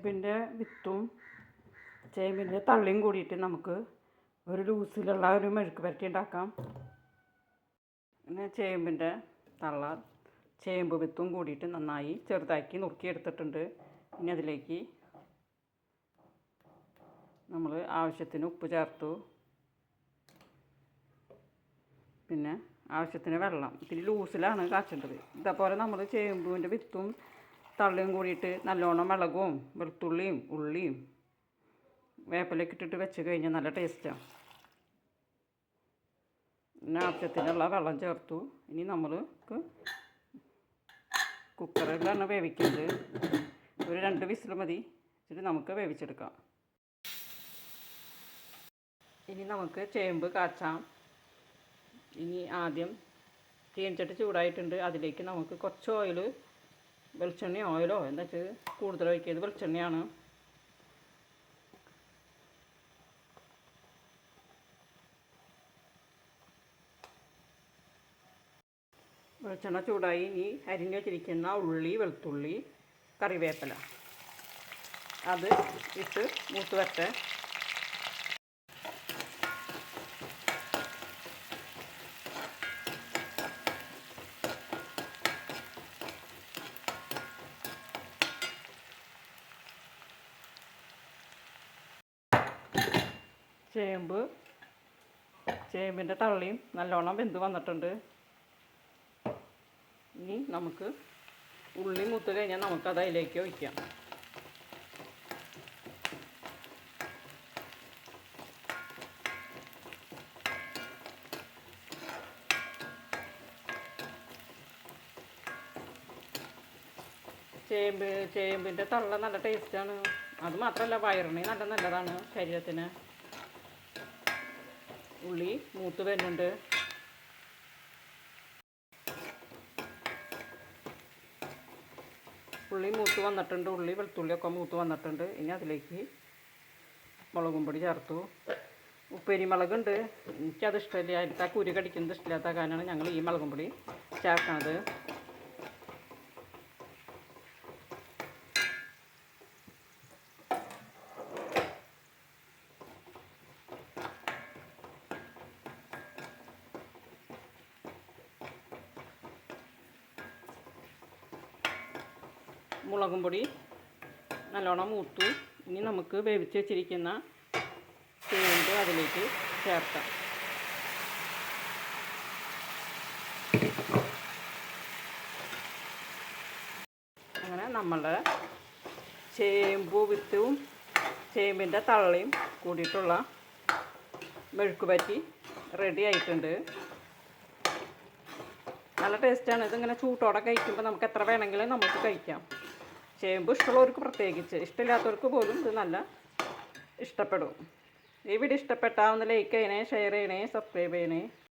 ചേമ്പിന്റെ വിത്തും ചേമ്പിന്റെ തള്ളിയും കൂടിയിട്ട് നമുക്ക് ഒരു ലൂസിലുള്ള ഒരു മെഴുക്ക് പുരട്ടി ഉണ്ടാക്കാം. പിന്നെ ചേമ്പിന്റെ തള്ള ചേമ്പ് വിത്തും കൂടിയിട്ട് നന്നായി ചെറുതാക്കി നുറുക്കി എടുത്തിട്ടുണ്ട് ഇനി അതിലേക്ക് നമ്മൾ ആവശ്യത്തിന് ഉപ്പ് ചേർത്തു. പിന്നെ ആവശ്യത്തിന് വെള്ളം. ഇത്തിരി ലൂസിലാണ് കാച്ചേണ്ടത്. ഇതേപോലെ നമ്മൾ ചേമ്പുവിന്റെ വിത്തും തള്ളിയും കൂടിയിട്ട് നല്ലോണം മുളകും വെളുത്തുള്ളിയും ഉള്ളിയും വേപ്പിലൊക്കെ ഇട്ടിട്ട് വെച്ച് കഴിഞ്ഞാൽ നല്ല ടേസ്റ്റാണ് പിന്നെ ആവശ്യത്തിനുള്ള വെള്ളം ചേർത്തു. ഇനി നമ്മൾക്ക് കുക്കറിലാണ് വേവിക്കുന്നത്. ഒരു രണ്ട് വിസിൽ മതി. എന്നിട്ട് നമുക്ക് വേവിച്ചെടുക്കാം. ഇനി നമുക്ക് ചേമ്പ് കാച്ചാം. ഇനി ആദ്യം ചീനച്ചട്ടി ചൂടായിട്ടുണ്ട്. അതിലേക്ക് നമുക്ക് കുറച്ച് ഓയിൽ വെളിച്ചെണ്ണ ഓയിലോ? എന്താ വെച്ചാൽ കൂടുതൽ ഒഴിക്കിയത് വെളിച്ചെണ്ണയാണ്. വെളിച്ചെണ്ണ ചൂടായി. ഇനി അരിഞ്ഞ് വെച്ചിരിക്കുന്ന ഉള്ളി വെളുത്തുള്ളി കറിവേപ്പില. അത് ഇട്ട് മൂത്ത് വരട്ടെ. ചേമ്പ് ചേമ്പിന്റെ തള്ളിയും നല്ലോണം വെന്ത് വന്നിട്ടുണ്ട്. ഇനി നമുക്ക് ഉള്ളി മുത്ത് കഴിഞ്ഞാൽ നമുക്കത് അതിലേക്ക് ഒഴിക്കാം. ചേമ്പ് ചേമ്പിന്റെ തള്ള നല്ല ടേസ്റ്റാണ് അത് മാത്രമല്ല വയറിന് നല്ല നല്ലതാണ് ശരീരത്തിന്. ഉള്ളി മൂത്ത് വരുന്നുണ്ട്. ഉള്ളി മൂത്ത് വന്നിട്ടുണ്ട്. ഉള്ളി വെളുത്തുള്ളിയൊക്കെ മൂത്ത് വന്നിട്ടുണ്ട്. ഇനി അതിലേക്ക് മുളകും പൊടി ചേർത്തു. ഉപ്പേരി മുളകുണ്ട്. എനിക്കത് ഇഷ്ടമില്ല അതിലത്തെ കുരു കടിക്കുന്നത് ഇഷ്ടമില്ലാത്ത കാരണമാണ് ഞങ്ങൾ ഈ മുളകും പൊടി ചേർക്കണത്. മുളകും പൊടി നല്ലോണം മൂത്തു ഇനി നമുക്ക് വേവിച്ച് വെച്ചിരിക്കുന്ന ചേമ്പ് അതിലേക്ക് ചേർക്കാം. അങ്ങനെ നമ്മളുടെ ചേമ്പ് വിത്തും ചേമ്പിന്റെ തള്ളയും കൂടിയിട്ടുള്ള മെഴുക്ക് പറ്റി റെഡി ആയിട്ടുണ്ട്. നല്ല ടേസ്റ്റാണ് ഇതിങ്ങനെ ചൂട്ടോടെ കഴിക്കുമ്പോൾ നമുക്ക് എത്ര വേണമെങ്കിലും നമുക്ക് കഴിക്കാം. ചേമ്പ് ഇഷ്ടമുള്ളവർക്ക് പ്രത്യേകിച്ച് ഇഷ്ടമില്ലാത്തവർക്ക് പോലും ഇത് നല്ല ഇഷ്ടപ്പെടും. ഈ വീഡിയോ ഇഷ്ടപ്പെട്ടാൽ ഒന്ന് ലൈക്ക് ചെയ്യണേ ഷെയർ ചെയ്യണേ സബ്സ്ക്രൈബ് ചെയ്യണേ.